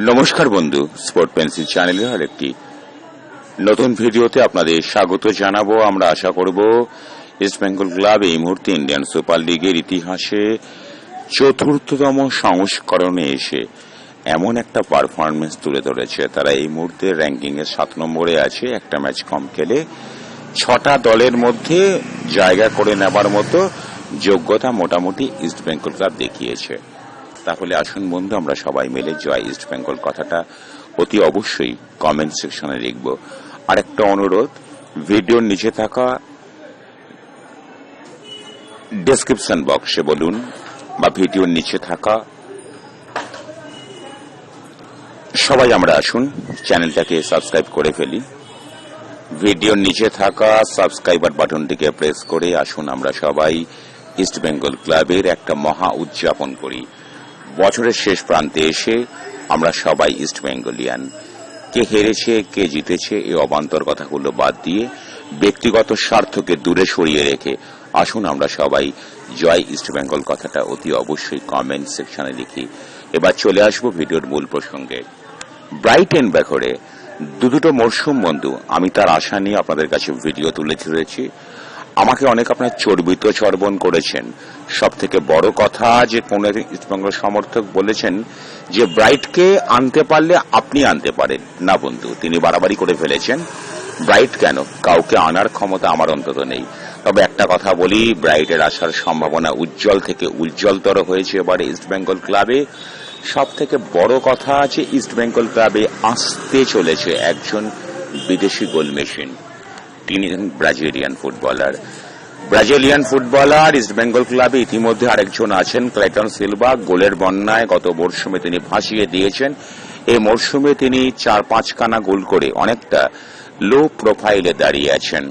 নমস্কার বন্ধু, sport pencil চ্যানেলের আরেকটি নতুন ভিডিওতে আপনাদের স্বাগত জানাব। আমরা আশা করব ইস্ট বেঙ্গল ক্লাব এই মুহূর্তে ইন্ডিয়ান সুপার লিগের ইতিহাসে চতুর্থতম সংস্করণে এসে এমন একটা পারফরমেন্স তুলে ধরেছে। তারা এই মুহূর্তে র্যাঙ্কিং এর সাত নম্বরে আছে, একটা ম্যাচ কম খেলে ছটা দলের মধ্যে জায়গা করে নেবার মতো যোগ্যতা মোটামুটি ইস্ট বেঙ্গল ক্লাব দেখিয়েছে। তাহলে আসুন বন্ধু, আমরা সবাই মিলে জয় ইস্ট বেঙ্গল কথাটা অতি অবশ্যই কমেন্ট সেকশনে লিখব। আর একটা অনুরোধ ভিডিওর নিচে থাকা ডেসক্রিপশন বক্সে বলুন বা ভিডিওর নিচে থাকা সবাই আমরা আসুন চ্যানেলটাকে সাবস্ক্রাইব করে ফেলি। ভিডিওর নিচে থাকা সাবস্ক্রাইবার বাটনটিকে প্রেস করে আসুন, আমরা সবাই ইস্ট বেঙ্গল ক্লাবের একটা মহা উদযাপন করি। বছরের শেষ প্রান্তে এসে আমরা সবাই ইস্ট বেঙ্গলিয়ান। কে হেরেছে, কে জিতেছে, এই অবান্তর কথাগুলো বাদ দিয়ে ব্যক্তিগত স্বার্থকে দূরে সরিয়ে রেখে আসুন আমরা সবাই জয় ইস্ট বেঙ্গল কথাটা অতি অবশ্যই কমেন্ট সেকশনে লিখি। এবার চলে আসব ভিডিওর মূল প্রসঙ্গে। ব্রাইটেন ব্যাকরে দু দুটো মরশুম বন্ধু, আমি তার আশা নিয়ে আপনাদের কাছে ভিডিও তুলে ধরেছি। আমাকে অনেক আপনার চর্বিত চর্বণ করেছেন। সব থেকে বড় কথা যে কোন ইস্টবেঙ্গল সমর্থক বলেছেন যে ব্রাইটকে আনতে পারলে আপনি আনতে পারেন। না বন্ধু, তিনি বাড়াবাড়ি করে ফেলেছেন। ব্রাইট কেন? কাউকে আনার ক্ষমতা আমার অন্তত নেই। তবে একটা কথা বলি, ব্রাইটের আসার সম্ভাবনা উজ্জ্বল থেকে উজ্জ্বলতর হয়েছে এবারে ইস্টবেঙ্গল ক্লাবে। সব থেকে বড় কথা আছে ইস্টবেঙ্গল ক্লাবে আসতে চলেছে একজন বিদেশি গোল মেশিন তিনি Brazilian footballer Brazilian footballer East Bengal ক্লাবে ইতিমধ্যে আরেকজন আছেন ক্লাইটন সিলভা গোলের বন্যায় গত মরশুমে তিনি ভাসিয়ে দিয়েছেন। এই মরশুমে তিনি চার পাঁচখানা গোল করে অনেকটা লো প্রোফাইলে দাঁড়িয়ে আছেন।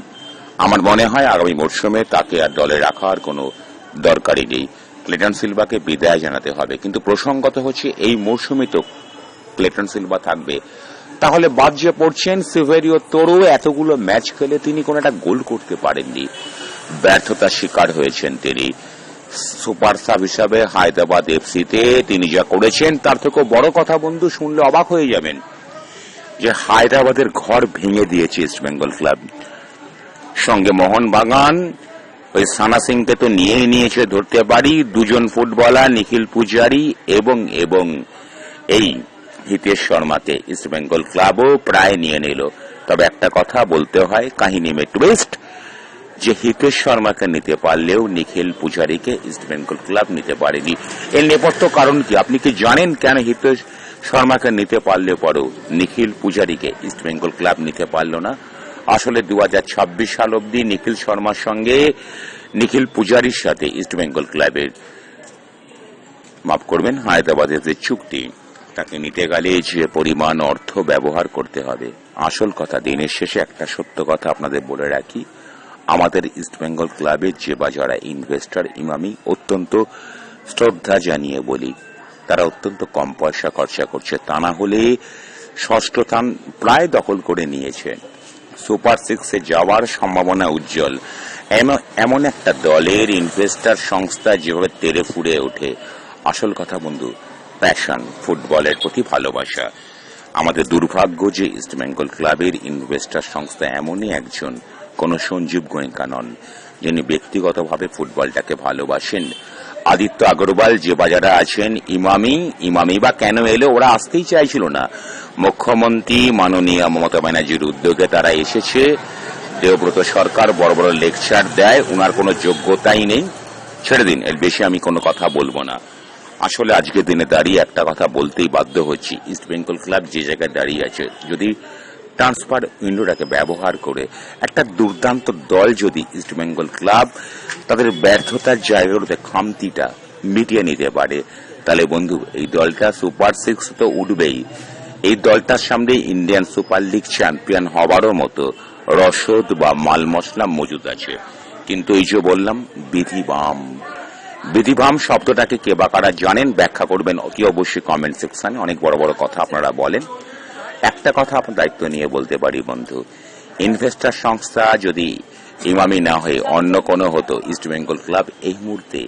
আমার মনে হয় আগামী মরশুমে তাকে আর দলে রাখার কোনো দরকারই নেই। ক্লেটন সিলভাকে বিদায় জানাতে হবে। কিন্তু প্রসঙ্গত হচ্ছে, এই মরশুমে তো ক্লেটন সিলভা থাকবে। তাহলে বাদ যে পড়ছেন সিভেরিও তোরও এতগুলো ম্যাচ খেলে তিনি কোনো একটা গোল করতে পারেননি। ব্যর্থতার শিকার হয়েছেন তিনি। সুপার সাব হিসাবে হায়দ্রাবাদ এফসিতে তিনি যা করেছেন, তার থেকেও বড় কথা বন্ধু, শুনলে অবাক হয়ে যাবেন যে হায়দ্রাবাদের ঘর ভেঙে দিয়েছে ইস্ট বেঙ্গল ক্লাব। সঙ্গে মোহনবাগান, ওই সানা সিংকে তো নিয়েই নিয়েছে ধরতে পারি, দুজন ফুটবলার, নিখিল পূজারি এবং এবং এই হিতেশ শর্মাকে ইস্ট বেঙ্গল ক্লাবও প্রায় নিয়ে নিল। তবে একটা কথা বলতে হয়, কাহিনী মে টুইস্ট যে হিতেশ শর্মাকে নিতে পারলেও নিখিল পূজারীকে ইস্ট বেঙ্গল ক্লাব নিতে পারেনি। এর নেপথ্য কারণ কি? আপনি কি জানেন কেন হিতেশ শর্মাকে নিতে পারলে পরেও নিখিল পূজারীকে ইস্ট বেঙ্গল ক্লাব নিতে পারল না? আসলে দু হাজার ছাব্বিশ সাল অবধি নিখিল শর্মার সঙ্গে নিখিল পূজারীর সাথে ইস্ট বেঙ্গল ক্লাবের মাফ করবেন, হায়দ্রাবাদের যে চুক্তি। তাকে নিতে গেলে যে পরিমাণ অর্থ ব্যবহার করতে হবে। আসল কথা, দিনের শেষে একটা সত্য কথা আপনাদের বলে রাখি। আমাদের ইস্ট বেঙ্গল ক্লাবের যে বা যারা ইনভেস্টর ইমামি, অত্যন্ত শ্রদ্ধা জানিয়ে বলি, তারা অত্যন্ত কম পয়সা খরচা করছে। তা না হলে ষষ্ঠ স্থান প্রায় দখল করে নিয়েছে। সুপার সিক্সে যাওয়ার সম্ভাবনা উজ্জ্বল। এম- এমন একটা দলের ইনভেস্টর সংস্থা যেভাবে তেরে ফুড়ে ওঠে। আসল কথা বন্ধু প্যাশন ফুটবলের প্রতি ভালোবাসা। আমাদের দুর্ভাগ্য যে ইস্ট বেঙ্গল ক্লাবের ইনভেস্টর সংস্থা এমনই একজন, কোন সঞ্জীব গোয়েঙ্কা নন, যিনি ব্যক্তিগতভাবে ফুটবলটাকে ভালোবাসেন। আদিত্য আগরওয়াল যে বাজারে আছেন, ইমামি ইমামি বা কেন এলে, ওরা আসতেই চাইছিল না। মুখ্যমন্ত্রী, মাননীয় মমতা ব্যানার্জির উদ্যোগে তারা এসেছে। দেবব্রত সরকার বড় বড় লেকচার দেয় ওনার কোনো যোগ্যতাই নেই। ছেড়ে দিন, এর বেশি আমি কোনো কথা বলব না। আসলে আজকের দিনে দাঁড়িয়ে একটা কথা বলতেই বাধ্য হচ্ছি ইস্ট বেঙ্গল ক্লাব যে জায়গায় দাঁড়িয়ে আছে, যদি ট্রান্সফার উইন্ডোটাকে ব্যবহার করে একটা দুর্দান্ত দল যদি ইস্ট বেঙ্গল ক্লাব তাদের ব্যর্থতার জায়গাগুলোতে খামতিটা মিটিয়ে নিতে পারে, তাহলে বন্ধু, এই দলটা সুপার সিক্স তো উঠবেই। এই দলটার সামনে ইন্ডিয়ান সুপার লিগ চ্যাম্পিয়ন হবারও মতো রসদ বা মাল মশলা মজুদ আছে। কিন্তু এই যে বললাম বিধিবাম বিধিবাম শব্দটাকে কে বা কারা জানেন, ব্যাখ্যা করবেন অতি অবশ্যই কমেন্ট সেকশনে অনেক বড় বড় কথা আপনারা বলেন। একটা কথা আপনার দায়িত্ব নিয়ে বলতে পারি, বন্ধু। ইনভেস্টর সংস্থা যদি ইমামি না হয়ে অন্য কোনো হতো ইস্ট বেঙ্গল ক্লাব এই মুহূর্তে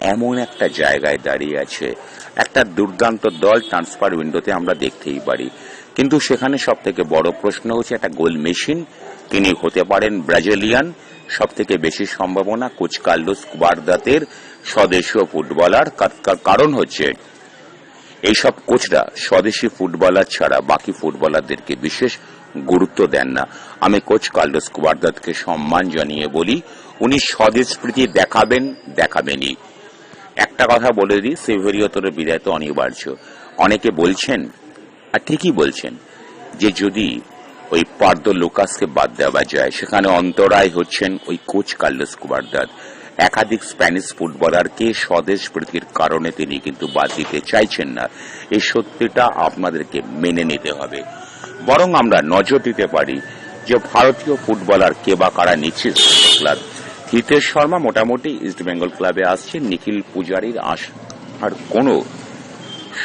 এমন একটা জায়গায় দাঁড়িয়ে আছে। একটা দুর্দান্ত দল ট্রান্সফার উইন্ডোতে আমরা দেখতেই পারি। কিন্তু সেখানে সব থেকে বড় প্রশ্ন হচ্ছে একটা গোল মেশিন তিনি হতে পারেন ব্রাজিলিয়ান সব থেকে বেশি সম্ভাবনা কোচ কার্লোস কুবারদাতের। স্বদেশীয় ফুটবলার কার- কার- কারণ হচ্ছে এইসব কোচরা স্বদেশি ফুটবলার ছাড়া বাকি ফুটবলারদেরকে বিশেষ গুরুত্ব দেন না। আমি কোচ কার্লোস কুবারদাতকে সম্মান জানিয়ে বলি, উনি স্বদেশ প্রীতি দেখাবেন, দেখাবেনই। একটা কথা বলে দিই, সেভেরিয়তর বিদায় তো অনিবার্য। অনেকে বলছেন, আর ঠিকই বলছেন, যে যদি ওই পার্দ লোকাসকে বাদ দেওয়া যায়, সেখানে অন্তরায় হচ্ছেন ওই কোচ কার্লোস একাধিক স্প্যানিশ ফুটবলারকে স্বদেশ প্রীতির কারণে তিনি কিন্তু বাদ দিতে চাইছেন না। এই সত্যিটা আপনাদেরকে মেনে নিতে হবে। বরং আমরা নজর দিতে পারি যে ভারতীয় ফুটবলার কে বা কারা নিচ্ছে ক্লাব হিতেশ শর্মা মোটামুটি ইস্টবেঙ্গল ক্লাবে আসছে নিখিল পূজারীর আসার কোনো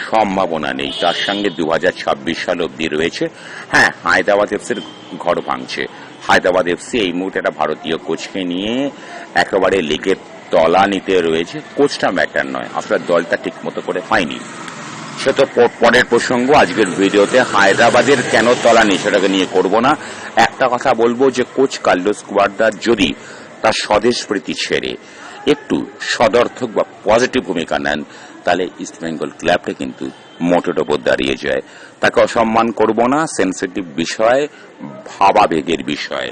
সম্ভাবনা নেই। তার সঙ্গে দু হাজার ছাব্বিশ সাল অব্দি রয়েছে। হ্যাঁ হায়দ্রাবাদ এফসির ঘর ভাঙছে। হায়দ্রাবাদ এফসি এই মুহূর্তে একটা ভারতীয় কোচকে নিয়ে একেবারে লিগের তলা নিতে রয়েছে। কোচটা ম্যাটার নয়। আপনার দলটা ঠিক মতো করে পায়নি সে তো পরের প্রসঙ্গ। আজকের ভিডিওতে হায়দ্রাবাদের কেন তলানি সেটাকে নিয়ে করব না। একটা কথা বলব যে কোচ কার্লোস কুয়ার্দার যদি তার স্বদেশ প্রীতি ছেড়ে একটু সদর্থক বা পজিটিভ ভূমিকা নেন তাহলে ইস্টবেঙ্গল ক্লাবটা কিন্তু মোটের ওপর দাঁড়িয়ে যায়। তাকে অসম্মান করব না সেন্সিটিভ বিষয়, ভাবাবেগের বিষয়।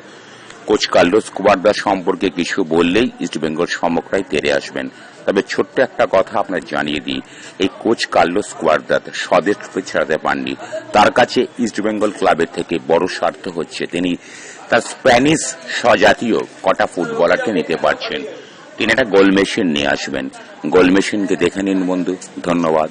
কোচ কার্লোস কুবারদার সম্পর্কে কিছু বললেই ইস্টবেঙ্গল সমকরাই তেরে আসবেন। তবে ছোট্ট একটা কথা আপনার জানিয়ে দিই, এই কোচ কার্লোস কুয়ারদাত স্বদেশ রূপে ছাড়াতে পাননি। তার কাছে ইস্টবেঙ্গল ক্লাবের থেকে বড় স্বার্থ হচ্ছে, তিনি তার স্প্যানিশ স্বজাতীয় কটা ফুটবলারকে নিতে পারছেন। তিনি একটা গোল মেশিন নিয়ে আসবেন। গোল মেশিনকে দেখে নিন বন্ধু। ধন্যবাদ।